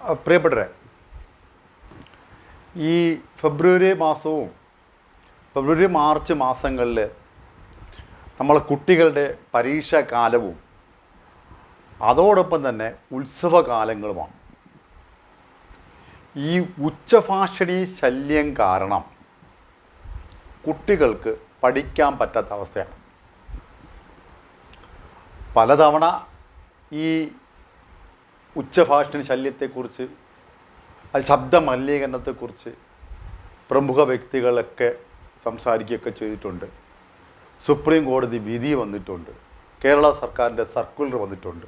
പ്രിയപ്പെട്ടവരെ ഈ ഫെബ്രുവരി മാസവും ഫെബ്രുവരി മാർച്ച് മാസങ്ങളിൽ നമ്മളെ കുട്ടികളുടെ പരീക്ഷാ കാലവും അതോടൊപ്പം തന്നെ ഉത്സവകാലങ്ങളുമാണ്. ഈ ഉച്ചഭാഷണി ശല്യം കാരണം കുട്ടികൾക്ക് പഠിക്കാൻ പറ്റാത്ത അവസ്ഥയാണ്. പലതവണ ഈ ഉച്ചഭാഷണി ശല്യത്തെക്കുറിച്ച് അത് ശബ്ദ മലിനീകരണത്തെക്കുറിച്ച് പ്രമുഖ വ്യക്തികളൊക്കെ സംസാരിക്കുകയൊക്കെ ചെയ്തിട്ടുണ്ട്. സുപ്രീം കോടതി വിധി വന്നിട്ടുണ്ട്. കേരള സർക്കാരിന്റെ സർക്കുലർ വന്നിട്ടുണ്ട്.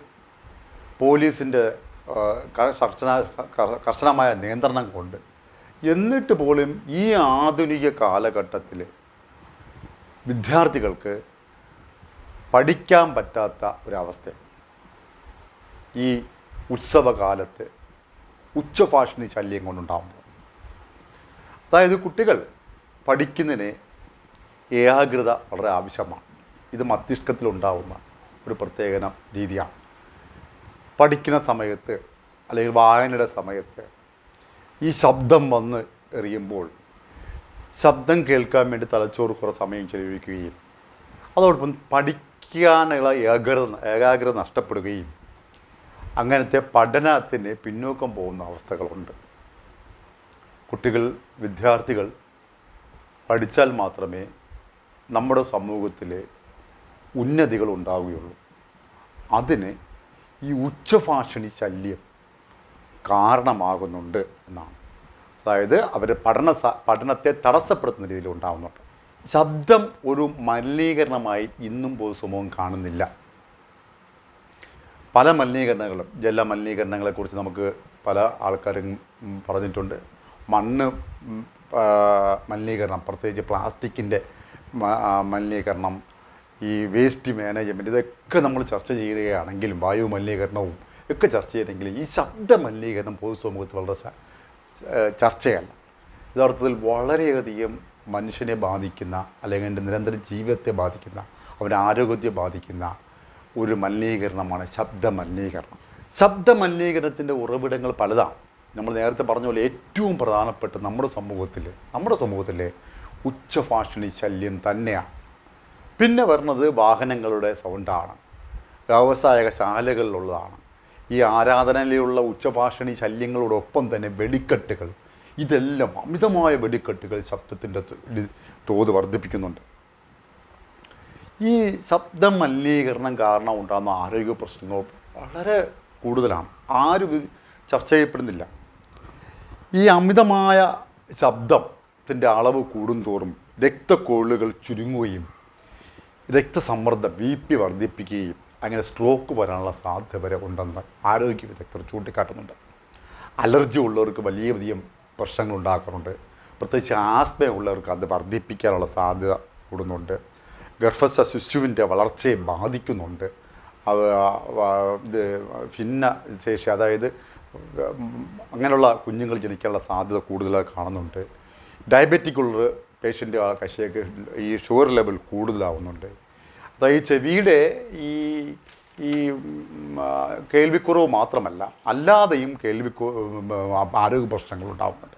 പോലീസിന്റെ കർശന കർശനമായ നിയന്ത്രണം കൊണ്ട്. എന്നിട്ട് പോലും ഈ ആധുനിക കാലഘട്ടത്തിൽ വിദ്യാർത്ഥികൾക്ക് പഠിക്കാൻ പറ്റാത്ത ഒരവസ്ഥ ഈ ഉത്സവകാലത്ത് ഉച്ചഭാഷണി ശല്യം കൊണ്ടുണ്ടാകുന്നത് അതായത് കുട്ടികൾ പഠിക്കുന്നതിന് ഏകാഗ്രത വളരെ ആവശ്യമാണ്. ഇത് മസ്തിഷ്കത്തിലുണ്ടാവുന്ന ഒരു പ്രത്യേക രീതിയാണ്. പഠിക്കുന്ന സമയത്ത് അല്ലെങ്കിൽ വായനയുടെ സമയത്ത് ഈ ശബ്ദം വന്ന് എറിയുമ്പോൾ ശബ്ദം കേൾക്കാൻ വേണ്ടി തലച്ചോറ് കുറേ സമയം ചെലവഴിക്കുകയും അതോടൊപ്പം പഠിക്കാനുള്ള ഏകാഗ്രത ഏകാഗ്രത നഷ്ടപ്പെടുകയും അങ്ങനത്തെ പഠനത്തിന് പിന്നോക്കം പോകുന്ന അവസ്ഥകളുണ്ട്. കുട്ടികൾ വിദ്യാർത്ഥികൾ പഠിച്ചാൽ മാത്രമേ നമ്മുടെ സമൂഹത്തിൽ ഉന്നതികൾ ഉണ്ടാവുകയുള്ളൂ. അതിന് ഈ ഉച്ചഭാഷണി ശല്യം കാരണമാകുന്നുണ്ട് എന്നാണ്. അതായത് അവർ പഠന പഠനത്തെ തടസ്സപ്പെടുത്തുന്ന രീതിയിൽ ഉണ്ടാകുന്നുണ്ട് ശബ്ദം ഒരു മലിനീകരണമായി ഇന്നും പൊതുസമൂഹം കാണുന്നില്ല. പല മലിനീകരണങ്ങളും ജല മലിനീകരണങ്ങളെക്കുറിച്ച് നമുക്ക് പല ആൾക്കാരും പറഞ്ഞിട്ടുണ്ട്. മണ്ണ് മലിനീകരണം പ്രത്യേകിച്ച് പ്ലാസ്റ്റിക്കിന്റെ മലിനീകരണം ഈ വേസ്റ്റ് മാനേജ്മെന്റ് ഇതൊക്കെ നമ്മൾ ചർച്ച ചെയ്യുകയാണെങ്കിലും വായു മലിനീകരണവും ഒക്കെ ചർച്ച ചെയ്യണമെങ്കിലും ഈ ശബ്ദ മലിനീകരണം പൊതുസമൂഹത്തിൽ വളരെ ചർച്ചയല്ല. യഥാർത്ഥത്തിൽ വളരെയധികം മനുഷ്യനെ ബാധിക്കുന്ന അല്ലെങ്കിൽ എന്റെ നിരന്തരം ജീവിതത്തെ ബാധിക്കുന്ന അവന്റെ ആരോഗ്യത്തെ ബാധിക്കുന്ന ഒരു മലിനീകരണമാണ് ശബ്ദ മലിനീകരണം ശബ്ദ മലിനീകരണത്തിന്റെ ഉറവിടങ്ങൾ പലതാണ്. നമ്മൾ നേരത്തെ പറഞ്ഞ പോലെ ഏറ്റവും പ്രധാനപ്പെട്ട നമ്മുടെ സമൂഹത്തിൽ നമ്മുടെ സമൂഹത്തിലെ ഉച്ചഭാഷണി ശല്യം തന്നെയാണ്. പിന്നെ വരുന്നത് വാഹനങ്ങളുടെ സൗണ്ടാണ്. വ്യാവസായിക ശാലകളിലുള്ളതാണ്. ഈ ആരാധനയിലുള്ള ഉച്ചഭാഷണി ശല്യങ്ങളോടൊപ്പം തന്നെ വെടിക്കെട്ടുകൾ. ഇതെല്ലാം അമിതമായ വെടിക്കെട്ടുകൾ ശബ്ദത്തിന്റെ തോത് വർദ്ധിപ്പിക്കുന്നുണ്ട്. ഈ ശബ്ദ മലിനീകരണം കാരണം ഉണ്ടാകുന്ന ആരോഗ്യ പ്രശ്നങ്ങൾ വളരെ കൂടുതലാണ്. ആരും ചർച്ച ചെയ്യപ്പെടുന്നില്ല. ഈ അമിതമായ ശബ്ദത്തിന്റെ അളവ് കൂടുന്തോറും രക്തക്കൊള്ളുകൾ ചുരുങ്ങുകയും രക്തസമ്മർദ്ദം ബി പി വർദ്ധിപ്പിക്കുകയും അങ്ങനെ സ്ട്രോക്ക് വരാനുള്ള സാധ്യത വരെ ഉണ്ടെന്ന് ആരോഗ്യ വിദഗ്ധർ ചൂണ്ടിക്കാട്ടുന്നുണ്ട്. അലർജി ഉള്ളവർക്ക് വലിയ അധികം പ്രശ്നങ്ങൾ ഉണ്ടാക്കാറുണ്ട്. പ്രത്യേകിച്ച് ആസ്മയുള്ളവർക്ക് അത് വർദ്ധിപ്പിക്കാനുള്ള സാധ്യത കൂടുന്നുണ്ട്. ഗർഭസ്ഥ ശിശുവിന്റെ വളർച്ചയെ ബാധിക്കുന്നുണ്ട്. ഭിന്ന ശേഷി അതായത് അങ്ങനെയുള്ള കുഞ്ഞുങ്ങൾ ജനിക്കാനുള്ള സാധ്യത കൂടുതലായി കാണുന്നുണ്ട്. ഡയബറ്റിക് ഉള്ള പേഷ്യന്റ് കശിയൊക്കെ ഈ ഷുഗർ ലെവൽ കൂടുതലാവുന്നുണ്ട്. അതായത് ഈ ചെവിയുടെ ഈ ഈ കേൾവിക്കുറവ് മാത്രമല്ല അല്ലാതെയും കേൾവിക്കു ആരോഗ്യ പ്രശ്നങ്ങൾ ഉണ്ടാവുന്നുണ്ട്.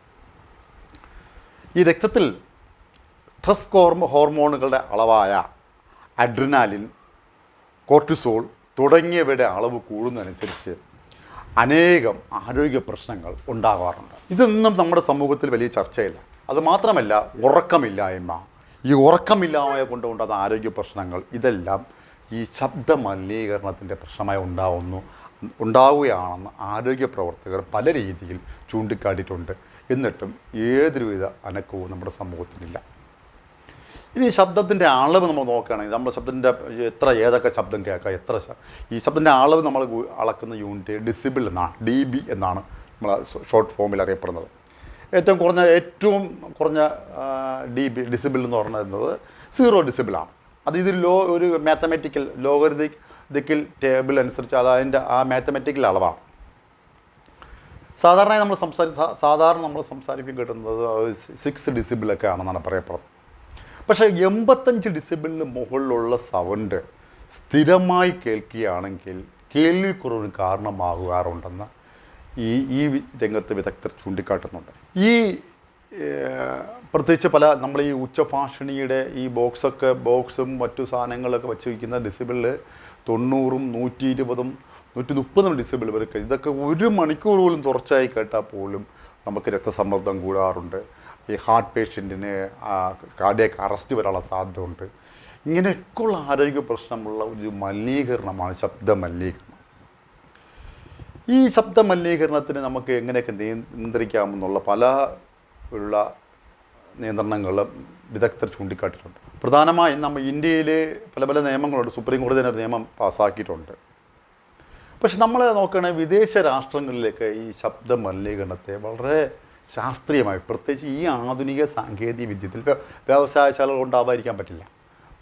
ഈ രക്തത്തിൽ സ്ട്രെസ് ഹോർമോ ഹോർമോണുകളുടെ അളവായ അഡ്രിനാലിൻ കോർട്ടിസോൾ തുടങ്ങിയവയുടെ അളവ് കൂടുന്നതനുസരിച്ച് അനേകം ആരോഗ്യ പ്രശ്നങ്ങൾ ഉണ്ടാകാറുണ്ട്. ഇതൊന്നും നമ്മുടെ സമൂഹത്തിൽ വലിയ ചർച്ചയില്ല. അതുമാത്രമല്ല ഉറക്കമില്ലായ്മ. ഈ ഉറക്കമില്ലായ്മ കൊണ്ടുണ്ടാകുന്ന ആരോഗ്യ പ്രശ്നങ്ങൾ ഇതെല്ലാം ഈ ശബ്ദ മലിനീകരണത്തിന്റെ പ്രശ്നമായി ഉണ്ടാവുന്നു. ഉണ്ടാവുകയാണെന്ന് ആരോഗ്യ പ്രവർത്തകർ പല രീതിയിൽ ചൂണ്ടിക്കാട്ടിയിട്ടുണ്ട്. എന്നിട്ടും ഏതൊരുവിധ അനക്കവും നമ്മുടെ സമൂഹത്തിലില്ല. ഇനി ശബ്ദത്തിന്റെ അളവ് നമ്മൾ നോക്കുകയാണെങ്കിൽ നമ്മൾ ശബ്ദത്തിന്റെ എത്ര ഏതൊക്കെ ശബ്ദം കേൾക്കാം എത്ര ഈ ശബ്ദത്തിന്റെ അളവ് നമ്മൾ അളക്കുന്ന യൂണിറ്റ് ഡിസിബിൾ എന്നാണ് ഡി ബി എന്നാണ് നമ്മൾ ഷോർട്ട് ഫോമിൽ അറിയപ്പെടുന്നത്. ഏറ്റവും കുറഞ്ഞ ഏറ്റവും കുറഞ്ഞ ഡി ബി ഡിസിബിൾ എന്ന് പറയുന്നത് സീറോ ഡിസിബിളാണ് അത് ഇത് ലോ ഒരു മാത്തമാറ്റിക്കൽ ലോകരുതി ദിക്കിൽ ടേബിൾ അനുസരിച്ച് അത് അതിന്റെ ആ മാത്തമാറ്റിക്കൽ അളവാണ്. സാധാരണ നമ്മൾ സംസാരി സാധാരണ നമ്മൾ സംസാരിക്കും കിട്ടുന്നത് സിക്സ് ഡിസിബിളൊക്കെ ആണെന്നാണ് പറയപ്പെടുന്നത്. പക്ഷേ എൺപത്തഞ്ച് ഡിസിബിളിന് മുകളിലുള്ള സൗണ്ട് സ്ഥിരമായി കേൾക്കുകയാണെങ്കിൽ കേൾവിക്കുറവിന് കാരണമാകാറുണ്ടെന്ന് ഈ ഈ രംഗത്ത് വിദഗ്ധർ ചൂണ്ടിക്കാട്ടുന്നുണ്ട്. ഈ പ്രത്യേകിച്ച് പല നമ്മൾ ഈ ഉച്ചഭാഷിണിയുടെ ഈ ബോക്സൊക്കെ ബോക്സും മറ്റു സാധനങ്ങളൊക്കെ വെച്ച് വയ്ക്കുന്ന ഡിസിബിളിൽ തൊണ്ണൂറും നൂറ്റി ഇരുപതും നൂറ്റി മുപ്പതും ഡിസിബിൾ വരെ ഇതൊക്കെ ഒരു മണിക്കൂർ പോലും തുറച്ചായി കേട്ടാൽ പോലും നമുക്ക് രക്തസമ്മർദ്ദം കൂടാറുണ്ട്. ഈ ഹാർട്ട് പേഷ്യന്റിന് കാർഡിയക്ക് അറസ്റ്റ് വരാനുള്ള സാധ്യതയുണ്ട്. ഇങ്ങനെയൊക്കെയുള്ള ആരോഗ്യ പ്രശ്നമുള്ള ഒരു മലിനീകരണമാണ് ശബ്ദ മലിനീകരണം ഈ ശബ്ദ മലിനീകരണത്തിന് നമുക്ക് എങ്ങനെയൊക്കെ നിയ- നിയന്ത്രിക്കാമെന്നുള്ള പല ഉള്ള നിയന്ത്രണങ്ങളും വിദഗ്ധർ ചൂണ്ടിക്കാട്ടിയിട്ടുണ്ട്. പ്രധാനമായും നമ്മൾ ഇന്ത്യയിൽ പല പല നിയമങ്ങളുണ്ട്. സുപ്രീം കോടതി തന്നെ ഒരു നിയമം പാസ്സാക്കിയിട്ടുണ്ട് പക്ഷെ നമ്മൾ നോക്കുകയാണെങ്കിൽ വിദേശ രാഷ്ട്രങ്ങളിലേക്ക് ഈ ശബ്ദ മലിനീകരണത്തെ വളരെ ശാസ്ത്രീയമായി പ്രത്യേകിച്ച് ഈ ആധുനിക സാങ്കേതിക വിദ്യത്തിൽ വ്യ- വ്യവസായശാലകൾ ഉണ്ടാവാതിരിക്കാൻ പറ്റില്ല.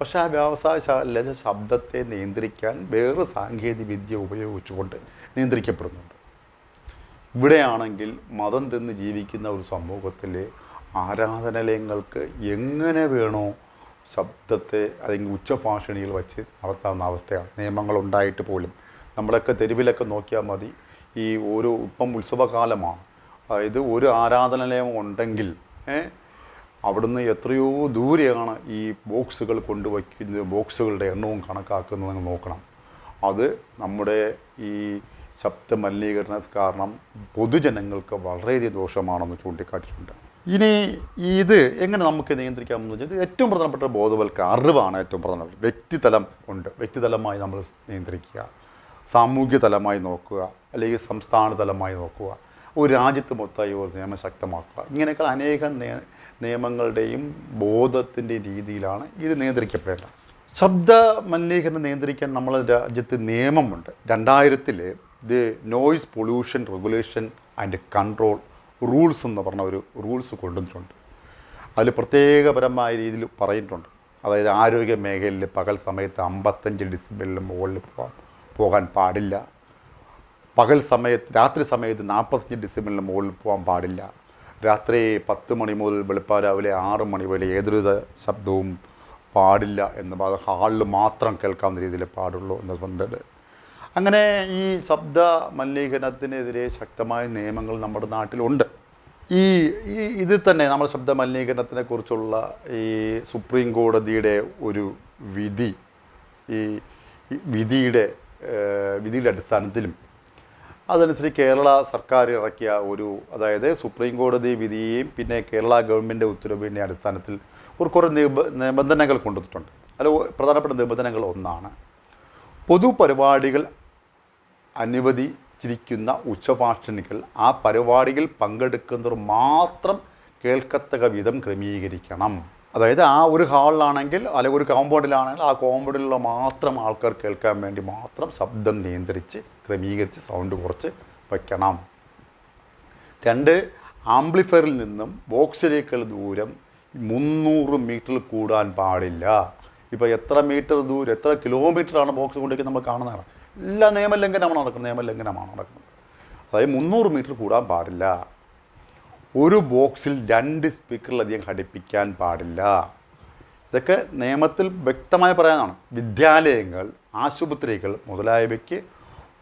പക്ഷേ ആ വ്യവസായശാല ശബ്ദത്തെ നിയന്ത്രിക്കാൻ വേറെ സാങ്കേതിക വിദ്യ ഉപയോഗിച്ചുകൊണ്ട് നിയന്ത്രിക്കപ്പെടുന്നുണ്ട്. ഇവിടെയാണെങ്കിൽ മതം തിന്ന് ജീവിക്കുന്ന ഒരു സമൂഹത്തിൽ ആരാധനാലയങ്ങൾക്ക് എങ്ങനെ വേണോ ശബ്ദത്തെ അല്ലെങ്കിൽ ഉച്ചഭാഷണിയിൽ വച്ച് നടത്താവുന്ന അവസ്ഥയാണ്. നിയമങ്ങളുണ്ടായിട്ട് പോലും നമ്മളൊക്കെ തെരുവിലൊക്കെ നോക്കിയാൽ മതി. ഈ ഓരോ ഇപ്പം ഉത്സവകാലമാണ്. അതായത് ഒരു ആരാധനാലയം ഉണ്ടെങ്കിൽ അവിടുന്ന് എത്രയോ ദൂരെയാണ് ഈ ബോക്സുകൾ കൊണ്ടുവയ്ക്കുന്നത് ബോക്സുകളുടെ എണ്ണവും കണക്കാക്കുന്നത് നിങ്ങൾ നോക്കണം. അത് നമ്മുടെ ഈ ശബ്ദ മലിനീകരണ കാരണം പൊതുജനങ്ങൾക്ക് വളരെയധികം ദോഷമാണെന്ന് ചൂണ്ടിക്കാട്ടിയിട്ടുണ്ട്. ഇനി ഇത് എങ്ങനെ നമുക്ക് നിയന്ത്രിക്കാമെന്ന് വെച്ചാൽ ഏറ്റവും പ്രധാനപ്പെട്ട ബോധവൽക്ക അറിവാണ് ഏറ്റവും പ്രധാനപ്പെട്ട വ്യക്തിതലം ഉണ്ട്. വ്യക്തിതലമായി നമ്മൾ നിയന്ത്രിക്കുക. സാമൂഹ്യതലമായി നോക്കുക. അല്ലെങ്കിൽ സംസ്ഥാന തലമായി നോക്കുക. ഒരു രാജ്യത്ത് മൊത്തമായി ഒരു നിയമം ശക്തമാക്കുക. ഇങ്ങനെയൊക്കെ അനേകം നിയ- നിയമങ്ങളുടെയും ബോധത്തിന്റെയും രീതിയിലാണ് ഇത് നിയന്ത്രിക്കപ്പെടേണ്ടത്. ശബ്ദ മലിനീകരണം നിയന്ത്രിക്കാൻ നമ്മളെ രാജ്യത്ത് നിയമമുണ്ട്. രണ്ടായിരത്തിൽ the noise pollution regulation and control rules എന്ന് പറഞ്ഞ ഒരു റൂൾസ് കൊണ്ടുവന്നിട്ടുണ്ട്. അതിൽ പ്രത്യേകപരമായ രീതിയിൽ പറഞ്ഞിട്ടുണ്ട്. അതായത് ആരോഗ്യ മേഖലയിൽ പകൽ സമയത്ത് അമ്പത്തഞ്ച് ഡിസിബലിന് മുകളിൽ പോകാൻ പോകാൻ പാടില്ല. പകൽ സമയത്ത് രാത്രി സമയത്ത് നാൽപ്പത്തഞ്ച് ഡിസിമിലിന് മുകളിൽ പോകാൻ പാടില്ല. രാത്രി പത്ത് മണി മുതൽ വെളുപ്പാൻ രാവിലെ ആറ് മണി വരെ ഏതൊരു ശബ്ദവും പാടില്ല എന്ന് ഹാളിൽ മാത്രം കേൾക്കാവുന്ന രീതിയിൽ പാടുള്ളൂ എന്ന് പറഞ്ഞത് അങ്ങനെ ഈ ശബ്ദ മലിനീകരണത്തിനെതിരെ ശക്തമായ നിയമങ്ങൾ നമ്മുടെ നാട്ടിലുണ്ട്. ഈ ഈ ഇതിൽ തന്നെ നമ്മൾ ശബ്ദ മലിനീകരണത്തിനെ കുറിച്ചുള്ള ഈ സുപ്രീം കോടതിയുടെ ഒരു വിധി ഈ വിധിയുടെ വിധിയുടെ അടിസ്ഥാനത്തിലും അതനുസരിച്ച് കേരള സർക്കാർ ഇറക്കിയ ഒരു അതായത് സുപ്രീം കോടതി വിധിയെയും പിന്നെ കേരള ഗവൺമെന്റ് ഉത്തരവിന്റെ അടിസ്ഥാനത്തിൽ ഒരു കുറേ നിബ നിബന്ധനകൾ കൊണ്ടുവന്നിട്ടുണ്ട്. അല്ല പ്രധാനപ്പെട്ട നിബന്ധനകൾ ഒന്നാണ്. പൊതുപരിപാടികൾ അനുവദിച്ചിരിക്കുന്ന ഉച്ചഭാഷണികൾ ആ പരിപാടിയിൽ പങ്കെടുക്കുന്നവർ മാത്രം കേൾക്കത്തക്ക വിധം ക്രമീകരിക്കണം. അതായത് ആ ഒരു ഹാളിലാണെങ്കിൽ അല്ലെങ്കിൽ ഒരു കോമ്പൗണ്ടിലാണെങ്കിൽ ആ കോമ്പൗണ്ടിലുള്ള മാത്രം ആൾക്കാർ കേൾക്കാൻ വേണ്ടി മാത്രം ശബ്ദം നിയന്ത്രിച്ച് ക്രമീകരിച്ച് സൗണ്ട് കുറച്ച് വയ്ക്കണം. രണ്ട് ആംപ്ലിഫയറിൽ നിന്നും ബോക്സിലേക്കുള്ള ദൂരം മുന്നൂറ് മീറ്ററിൽ കൂടാൻ പാടില്ല. ഇപ്പോൾ എത്ര മീറ്റർ ദൂരം എത്ര കിലോമീറ്ററാണ് ബോക്സ് കൊണ്ടേക്ക് നമ്മൾ കാണുന്നതാണ്? എല്ലാ നിയമലംഘനമാണ് നടക്കുന്നത്. നിയമലംഘനമാണ് നടക്കുന്നത്. അതായത് മുന്നൂറ് മീറ്റർ കൂടാൻ പാടില്ല. ഒരു ബോക്സിൽ രണ്ട് സ്പീക്കറിലധികം ഘടിപ്പിക്കാൻ പാടില്ല. ഇതൊക്കെ നിയമത്തിൽ വ്യക്തമായി പറയാനാണ്. വിദ്യാലയങ്ങൾ ആശുപത്രികൾ മുതലായവയ്ക്ക്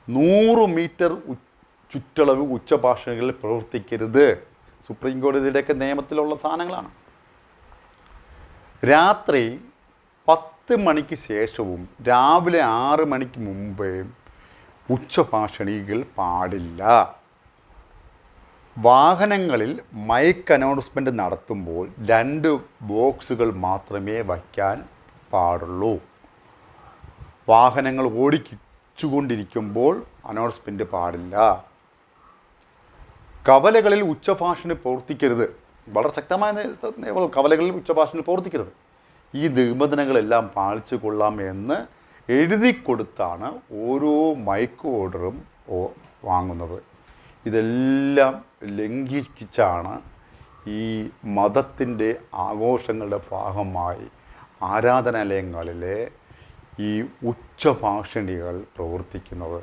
നൂറ് മീറ്റർ ചുറ്റളവ് ഉച്ചഭാഷകളിൽ പ്രവർത്തിക്കരുത്. സുപ്രീം കോടതിയുടെയൊക്കെ നിയമത്തിലുള്ള സാധനങ്ങളാണ്. രാത്രി പത്ത് മണിക്ക് ശേഷവും രാവിലെ ആറ് മണിക്ക് മുമ്പേയും ഉച്ചഭാഷണികൾ പാടില്ല. വാഹനങ്ങളിൽ മൈക്ക് അനൗൺസ്മെന്റ് നടത്തുമ്പോൾ രണ്ട് ബോക്സുകൾ മാത്രമേ വയ്ക്കാൻ പാടുള്ളൂ. വാഹനങ്ങൾ ഓടിച്ചുകൊണ്ടിരിക്കുമ്പോൾ അനൗൺസ്മെന്റ് പാടില്ല. കവലകളിൽ ഉച്ചഭാഷണി പ്രവർത്തിക്കരുത്. വളരെ ശക്തമായ കവലകളിൽ ഉച്ചഭാഷണി പ്രവർത്തിക്കരുത്. ഈ നിബന്ധനകളെല്ലാം പാലിച്ചു കൊള്ളാം എന്ന് എഴുതി കൊടുത്താണ് ഓരോ മൈക്ക് ഓർഡറും വാങ്ങുന്നത്. ഇതെല്ലാം ലംഘിച്ചാണ് ഈ മതത്തിന്റെ ആഘോഷങ്ങളുടെ ഭാഗമായി ആരാധനാലയങ്ങളിലെ ഈ ഉച്ചഭാഷിണികൾ പ്രവർത്തിക്കുന്നത്.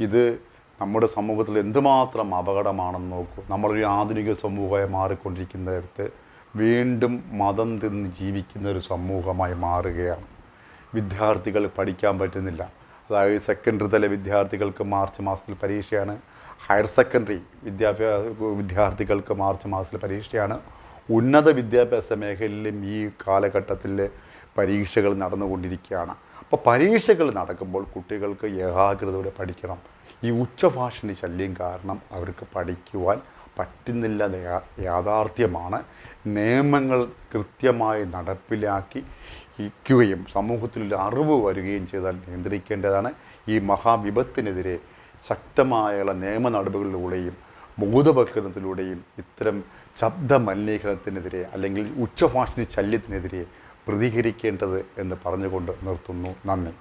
ഇത് നമ്മുടെ സമൂഹത്തിൽ എന്തുമാത്രം അപകടമാണെന്ന് നോക്കൂ. നമ്മളൊരു ആധുനിക സമൂഹമായി മാറിക്കൊണ്ടിരിക്കുന്നിടത്ത് വീണ്ടും മതം തിന്ന് ജീവിക്കുന്ന ഒരു സമൂഹമായി മാറുകയാണ്. വിദ്യാർത്ഥികൾ പഠിക്കാൻ പറ്റുന്നില്ല. അതായത് സെക്കൻഡറി തല വിദ്യാർത്ഥികൾക്ക് മാർച്ച് മാസത്തിൽ പരീക്ഷയാണ്. ഹയർ സെക്കൻഡറി വിദ്യാഭ്യാസ വിദ്യാർത്ഥികൾക്ക് മാർച്ച് മാസത്തിൽ പരീക്ഷയാണ്. ഉന്നത വിദ്യാഭ്യാസ മേഖലയിലും ഈ കാലഘട്ടത്തിൽ പരീക്ഷകൾ നടന്നുകൊണ്ടിരിക്കുകയാണ്. അപ്പോൾ പരീക്ഷകൾ നടക്കുമ്പോൾ കുട്ടികൾക്ക് ഏകാഗ്രതയോടെ പഠിക്കണം. ഈ ഉച്ചഭാഷണി ശല്യം കാരണം അവർക്ക് പഠിക്കുവാൻ പറ്റുന്നില്ല യാഥാർത്ഥ്യമാണ്. നിയമങ്ങൾ കൃത്യമായി നടപ്പിലാക്കി ഇരിക്കുകയും സമൂഹത്തിലൊരു അറിവ് വരികയും ചെയ്താൽ നിയന്ത്രിക്കേണ്ടതാണ്. ഈ മഹാവിപത്തിനെതിരെ ശക്തമായുള്ള നിയമ നടപടികളിലൂടെയും ബോധവൽക്കരണത്തിലൂടെയും ഇത്തരം ശബ്ദ മലിനീകരണത്തിനെതിരെ അല്ലെങ്കിൽ ഉച്ചഭാഷണി ശല്യത്തിനെതിരെ പ്രതികരിക്കേണ്ടത് എന്ന് പറഞ്ഞുകൊണ്ട് നിർത്തുന്നു. നന്ദി.